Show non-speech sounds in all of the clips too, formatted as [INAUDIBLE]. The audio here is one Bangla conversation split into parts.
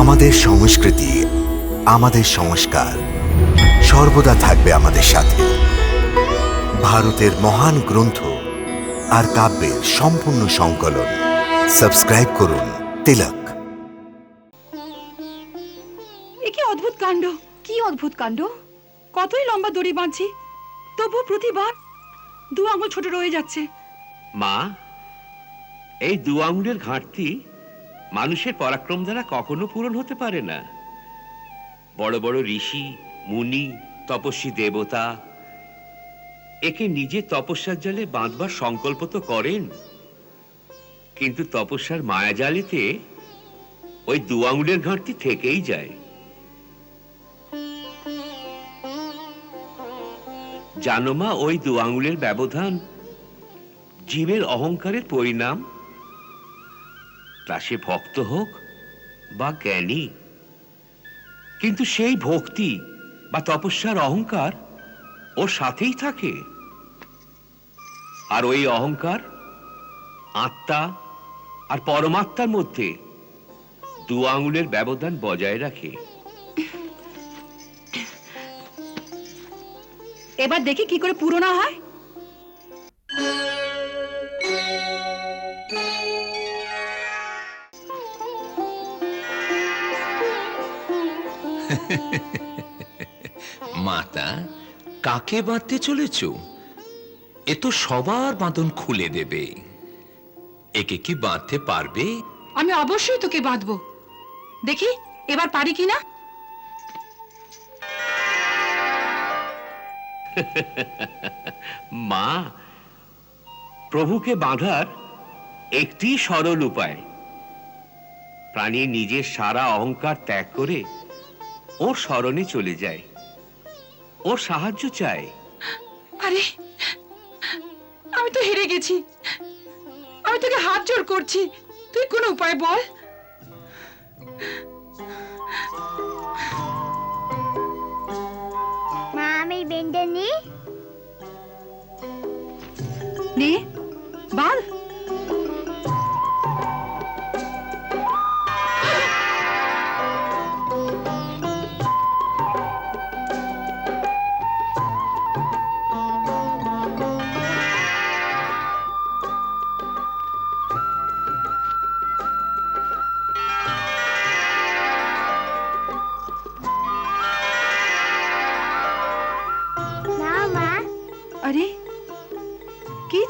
আমাদের সংস্কৃতি আমাদের সংস্কার সর্বদা থাকবে আমাদের সাথে। ভারতের মহান গ্রন্থ আর কাব্যের সম্পূর্ণ সংকলন। সাবস্ক্রাইব করুন তিলক। এ কি অদ্ভুত কাণ্ড? কি অদ্ভুত কাণ্ড? কতই লম্বা দড়ি বাঁধছি তবু প্রতিবার দু আঙুল ছোট রয়ে যাচ্ছে। মা এই দু আঙুলের ঘাটতি মানুষের পরাক্রম দ্বারা কখনো পূরণ হতে পারে না। বড় বড় ঋষি, মুনি, তপস্বী দেবতা, একে নিজে তপস্যার জালে বাঁধবার সংকল্প তো করেন। কিন্তু তপস্যার মায়াজালেতে ওই দু আঙুলের ঘাটতি থেকেই যায়। জানো মা, ওই দু আঙুলের ব্যবধান, জীবের অহংকারের পরিণাম তা সে ভক্ত হোক বা জ্ঞানী। কিন্তু সেই ভক্তি বা তপস্যার অহংকার ওর সাথেই থাকে। আর ওই অহংকার আত্মা আর পরমাত্মার মধ্যে দু আঙুলের ব্যবধান বজায় রাখে। এবার দেখি কি করে পুরোনা হয়। [LAUGHS] মাতা কাকে বাঁধতে চলেছ? এ তো সবার বাঁধন খুলে দেবে। একে কি বাঁধতে পারবে? আমি অবশ্যই তোকে বাঁধবো। দেখি এবার পারি কিনা? [LAUGHS] মা প্রভুকে বাঁধার একটি সরল উপায়। প্রাণী নিজের সারা অহংকার ত্যাগ করে ওর স্মরণে চলে যায়। ওর সাহায্য চায়। আরে আমি তো হেরে গেছি। আমি তোকে হাত জোর করছি। তুই কোন উপায় বল। মা আমি বেন্ডে নি নে বল।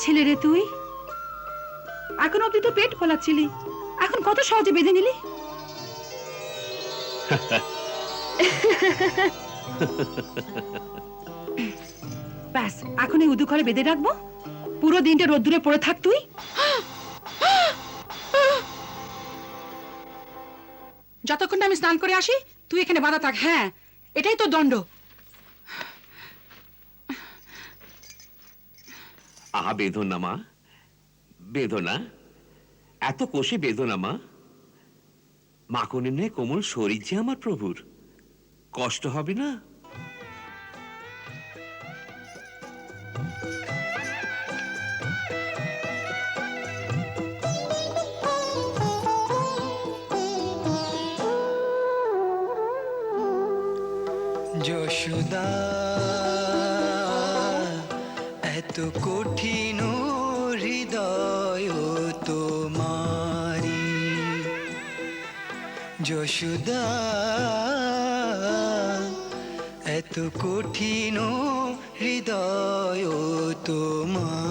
ছেলে রে তুই? এখন অব্দি তো পেট ফোলাচ্ছিলি। এখন কত সহজে বেঁধে নিলি? ব্যাস, এখন এই উদু ঘরে বেঁধে রাখব। পুরো দিনটা রোদ্দুরে পড়ে থাক তুই। যতক্ষণ আমি স্নান করে আসি, তুই এখানে বাধা থাক। হ্যাঁ এটাই তো দণ্ড। আহা বেদনা মা। বেদনা? এত কোষে বেদনা, মা। মাকনে নে কোমল শরীর যে আমার প্রভুর। কষ্ট হবে না? যশোদা। এত কঠিন হৃদয় তোমারি। যশোদা এত কঠিন হৃদয় তোমারি।